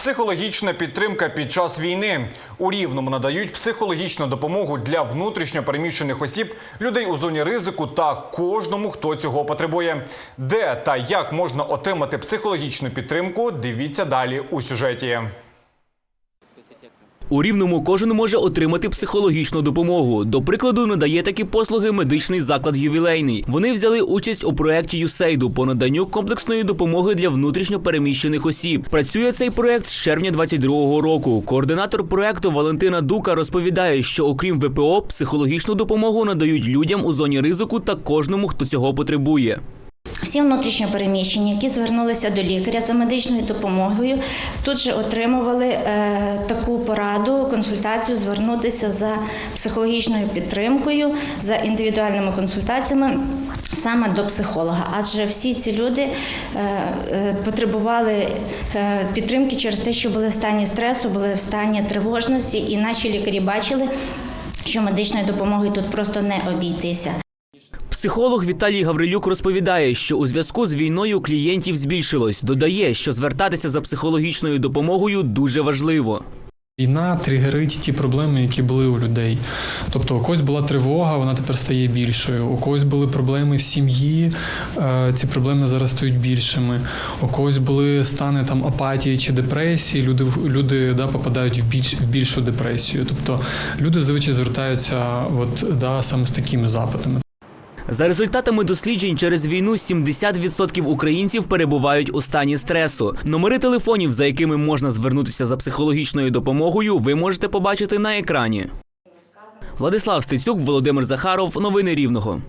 Психологічна підтримка під час війни у рівному надають психологічну допомогу для внутрішньо переміщених осіб, людей у зоні ризику та кожному, хто цього потребує. Де та як можна отримати психологічну підтримку? Дивіться далі у сюжеті. У Рівному кожен може отримати психологічну допомогу. До прикладу, надає такі послуги медичний заклад ювілейний. Вони взяли участь у проєкті ЮСЕЙДу по наданню комплексної допомоги для внутрішньо переміщених осіб. Працює цей проєкт з червня 22-го року. Координатор проєкту Валентина Дука розповідає, що окрім ВПО, психологічну допомогу надають людям у зоні ризику та кожному, хто цього потребує. Всі внутрішньо переміщені, які звернулися до лікаря за медичною допомогою, тут же отримували е, таку пораду, консультацію, звернутися за психологічною підтримкою, за індивідуальними консультаціями саме до психолога. Адже всі ці люди е, е, потребували підтримки через те, що були в стані стресу, були в стані тривожності, і наші лікарі бачили, що медичною допомогою тут просто не обійтися. Психолог Віталій Гаврилюк розповідає, що у зв'язку з війною клієнтів збільшилось. Додає, що звертатися за психологічною допомогою дуже важливо. Війна тригерить ті проблеми, які були у людей. Тобто, у когось була тривога, вона тепер стає більшою. У когось були проблеми в сім'ї, е, ці проблеми зараз стають більшими. У когось були стани там апатії чи депресії. Люди люди да, попадають в більш в більшу депресію. Тобто люди зазвичай звертаються, от да, саме з такими запитами. За результатами досліджень через війну 70% українців перебувають у стані стресу. Номери телефонів, за якими можна звернутися за психологічною допомогою, ви можете побачити на екрані. Владислав Стецюк, Володимир Захаров. Новини Рівного.